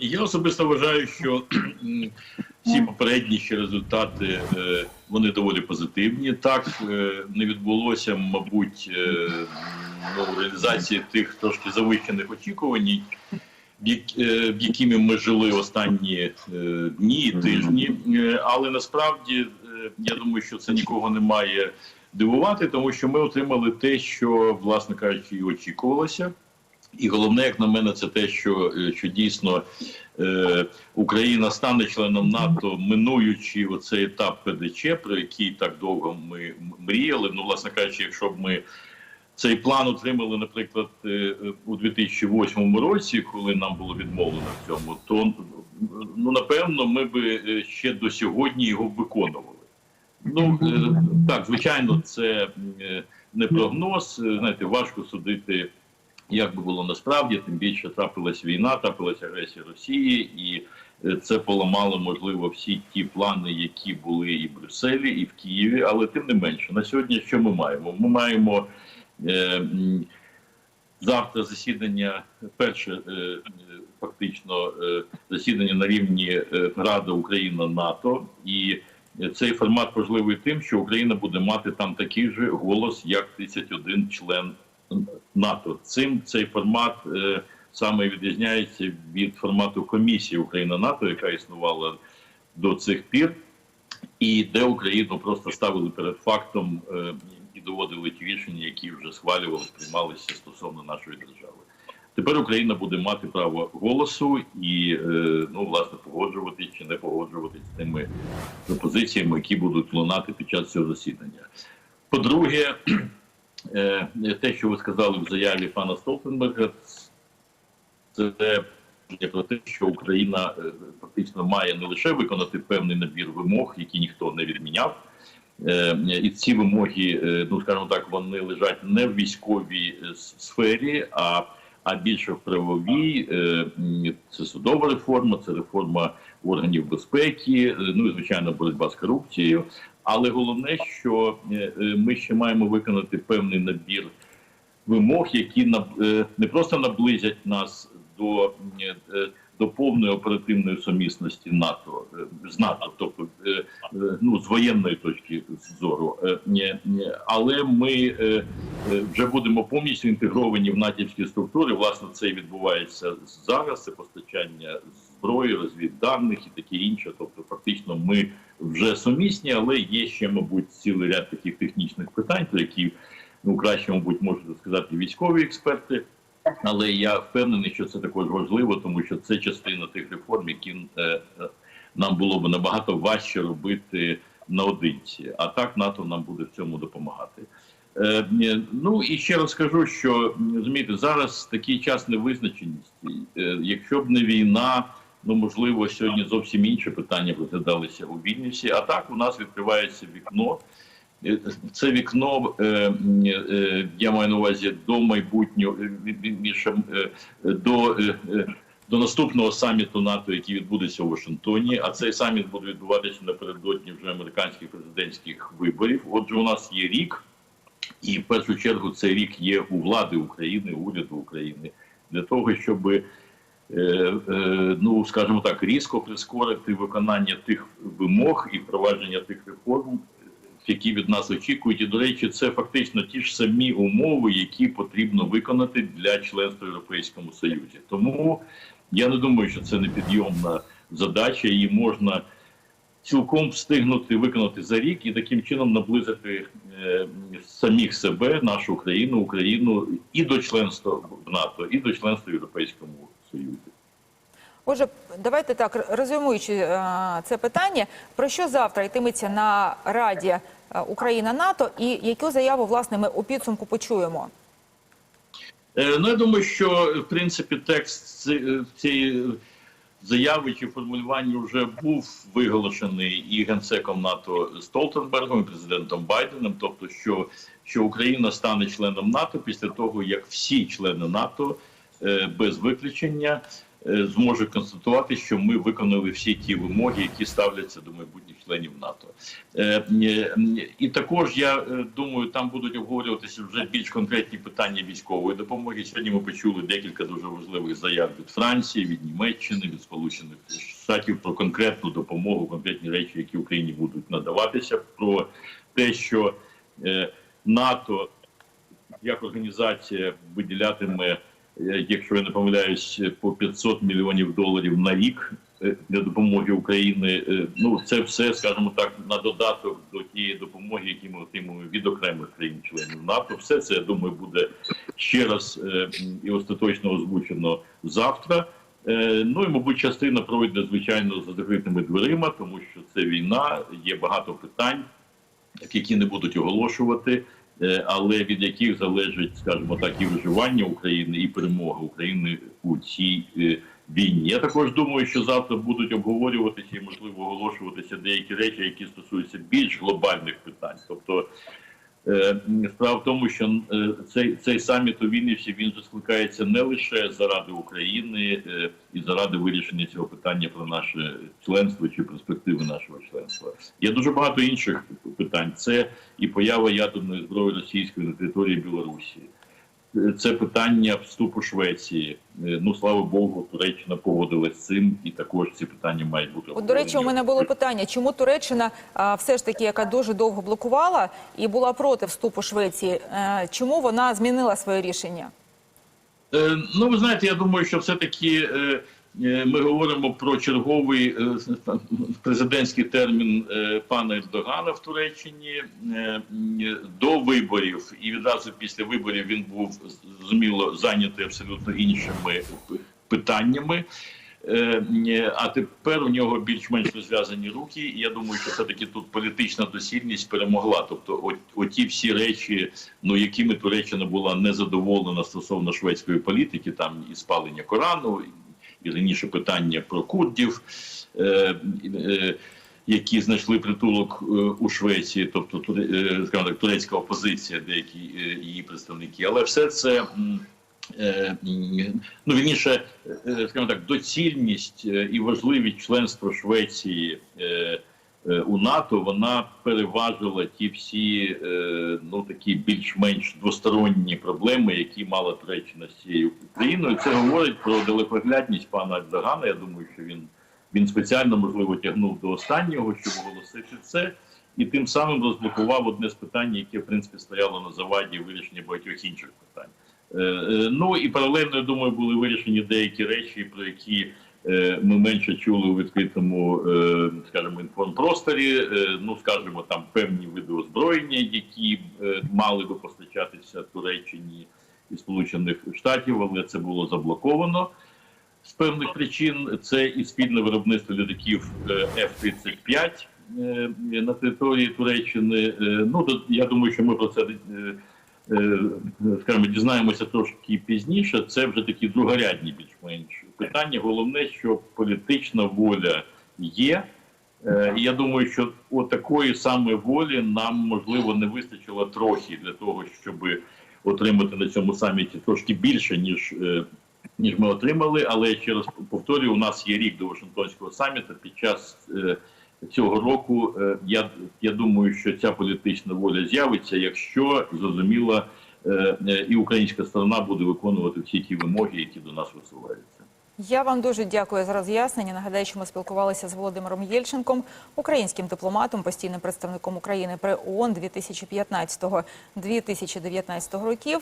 Я особисто вважаю, що всі попередні ще результати е, вони доволі позитивні. Так е, не відбулося, мабуть, е, ну, реалізації тих трошки завищених очікувань, в якими ми жили останні дні і тижні. Але насправді я думаю, що це нікого не має дивувати, тому що ми отримали те, що, власне кажучи, і очікувалося. І головне, як на мене, це те, що, е, що дійсно е, Україна стане членом НАТО, минуючи оцей етап ПДЧ, про який так довго ми мріяли. Ну, власне кажучи, якщо б ми цей план отримали, наприклад, е, у 2008 році, коли нам було відмовлено в цьому, то ну напевно ми би е, ще до сьогодні його виконували. Ну е, так, звичайно, це е, не прогноз. Знаєте, важко судити, як би було насправді, тим більше трапилась війна, трапилася агресія Росії, і е, це поламало можливо всі ті плани, які були і в Брюсселі, і в Києві. Але тим не менше, на сьогодні що ми маємо? Ми маємо е, завтра засідання, перше е, е, фактично е, засідання на рівні е, Ради Україна НАТО і. Цей формат важливий тим, що Україна буде мати там такий же голос, як 31 член НАТО. Цим цей формат е, саме відрізняється від формату комісії Україна НАТО, яка існувала до цих пір, і де Україну просто ставили перед фактом е, і доводили ті рішення, які вже схвалювали, приймалися стосовно нашої держави. Тепер Україна буде мати право голосу і е, ну власне погоджуватись чи не погоджуватись з тими пропозиціями, які будуть лунати під час цього засідання. По-друге, те, що ви сказали в заяві пана Столтенберга, це про те, що Україна е, фактично має не лише виконати певний набір вимог, які ніхто не відміняв. Е, І ці вимоги, е, ну скажімо так, вони лежать не в військовій е, сфері, а а більше в правовій. Е, Це судова реформа, це реформа органів безпеки, е, ну і звичайно боротьба з корупцією. Але головне, що е, е, ми ще маємо виконати певний набір вимог, які е, не просто наблизять нас до, до повної оперативної сумісності НАТО з НАТО, тобто ну з воєнної точки зору, але ми вже будемо повністю інтегровані в натівські структури. Власне, це і відбувається зараз. Це постачання зброї, розвідданих і таке інше. Тобто, фактично, ми вже сумісні, але є ще, мабуть, цілий ряд таких технічних питань, про які ну краще, мабуть, можуть сказати військові експерти. Але я впевнений, що це також важливо, тому що це частина тих реформ, які е, е, нам було б набагато важче робити наодинці. А так НАТО нам буде в цьому допомагати. Е, ну і ще раз скажу, що розумієте, зараз такий час невизначеності. Е, якщо б не війна, ну можливо, сьогодні зовсім інші питання розглядалися у Вільнюсі. А так у нас відкривається вікно. Е, Це вікно, е, е, я маю на увазі до майбутнього до, до наступного саміту НАТО, який відбудеться у Вашингтоні. А цей саміт буде відбуватися напередодні вже американських президентських виборів. Отже, у нас є рік, і в першу чергу цей рік є у влади України, уряду України для того, щоб ну скажімо так, різко прискорити виконання тих вимог і впровадження тих реформ, які від нас очікують. І до речі, це фактично ті ж самі умови, які потрібно виконати для членства в Європейському Союзі. Тому я не думаю, що це непідйомна задача. Її можна цілком встигнути виконати за рік і таким чином наблизити е, самих себе, нашу країну, Україну і до членства в НАТО, і до членства в Європейському Союзі. Отже, давайте так резюмуючи е, це питання, про що завтра йтиметься на Раді е, Україна НАТО, і яку заяву власне ми у підсумку почуємо? Е, Ну, я думаю, що в принципі текст цієї заяви чи формулювання вже був виголошений і генсеком НАТО Столтенбергом, і президентом Байденом. Тобто, що, що Україна стане членом НАТО після того, як всі члени НАТО без виключення е, зможе констатувати, що ми виконали всі ті вимоги, які ставляться до майбутніх членів НАТО. Е, е, І також я е, думаю, там будуть обговорюватися вже більш конкретні питання військової допомоги. Сьогодні ми почули декілька дуже важливих заяв від Франції, від Німеччини, від Сполучених Штатів про конкретну допомогу, конкретні речі, які Україні будуть надаватися, про те, що е, НАТО як організація виділятиме, е, якщо я не помиляюсь, по 500 мільйонів доларів на рік е, для допомоги Україні. Е, Ну це все, скажімо так, на додаток до тієї допомоги, які ми отримуємо від окремих країн-членів НАТО. Все це я думаю буде ще раз е, і остаточно озвучено завтра. Ну і мабуть, частина пройде звичайно за закритими дверима, тому що це війна, є багато питань які не будуть оголошувати, але від яких залежить, скажімо так, і виживання України, і перемога України у цій е, війні. Я також думаю, що завтра будуть обговорюватися і можливо оголошуватися деякі речі, які стосуються більш глобальних питань, тобто. Е, Справа в тому, що е, цей цей саміт у Вінниці він заскликається не лише заради України е, і заради вирішення цього питання про наше членство чи перспективи нашого членства. Є дуже багато інших питань. Це і поява ядерної зброї російської на території Білорусі. Це питання вступу Швеції. Е, Ну слава Богу, Туреччина погодилась з цим, і також ці питання мають бути От, до речі, у мене було питання, чому Туреччина все ж таки, яка дуже довго блокувала і була проти вступу Швеції, е, чому вона змінила своє рішення? Е, Ну, ви знаєте, я думаю, що все-таки е, е, ми говоримо про черговий е, президентський термін е, пана Ердогана в Туреччині Е, до виборів, і відразу після виборів він був зрозуміло зайнятий абсолютно іншими питаннями. Е, А тепер у нього більш-менш розв'язані руки. І я думаю, що все-таки тут політична доцільність перемогла. Тобто, от, оті всі речі, ну якими Туреччина була незадоволена стосовно шведської політики, там і спалення Корану, і раніше питання про курдів. Е, е, які знайшли притулок е, у Швеції, тобто так, турецька опозиція, деякі її представники, але все це ну вірніше, скажімо так, доцільність і важливість членства Швеції у НАТО вона переважила ті всі е, ну такі більш-менш двосторонні проблеми, які мала Туреччина з цією країною. Це говорить про далекоглядність пана Ердогана. Я думаю, що він він спеціально можливо тягнув до останнього, щоб оголосити це, і тим самим розблокував одне з питань, яке в принципі стояло на заваді вирішення багатьох інших питань. Е, е, Ну і паралельно я думаю, були вирішені деякі речі, про які е, ми менше чули у відкритому, е, скажімо, інформпросторі. Е, Ну, скажімо, там певні види озброєння, які е, мали би постачатися Туреччині і Сполучених Штатів, але це було заблоковано з певних причин. Це і спільне виробництво літаків е, F-35 е, на території Туреччини. Е, Ну, я думаю, що ми про це. Е, Скажімо, дізнаємося трошки пізніше. Це вже такі другорядні більш-менш питання. Головне, що політична воля є. Е, І я думаю, що от такої саме волі нам можливо не вистачило трохи для того, щоб отримати на цьому саміті трошки більше ніж. е, Ніж ми отримали, але ще раз повторюю, у нас є рік до Вашингтонського саміту. Під час цього року е, я, я думаю, що ця політична воля з'явиться, якщо зрозуміло, е, е, і українська сторона буде виконувати всі ті вимоги, які до нас висуваються. Я вам дуже дякую за роз'яснення. Нагадаю, що ми спілкувалися з Володимиром Єльченком, українським дипломатом, постійним представником України при ООН 2015-2019 років.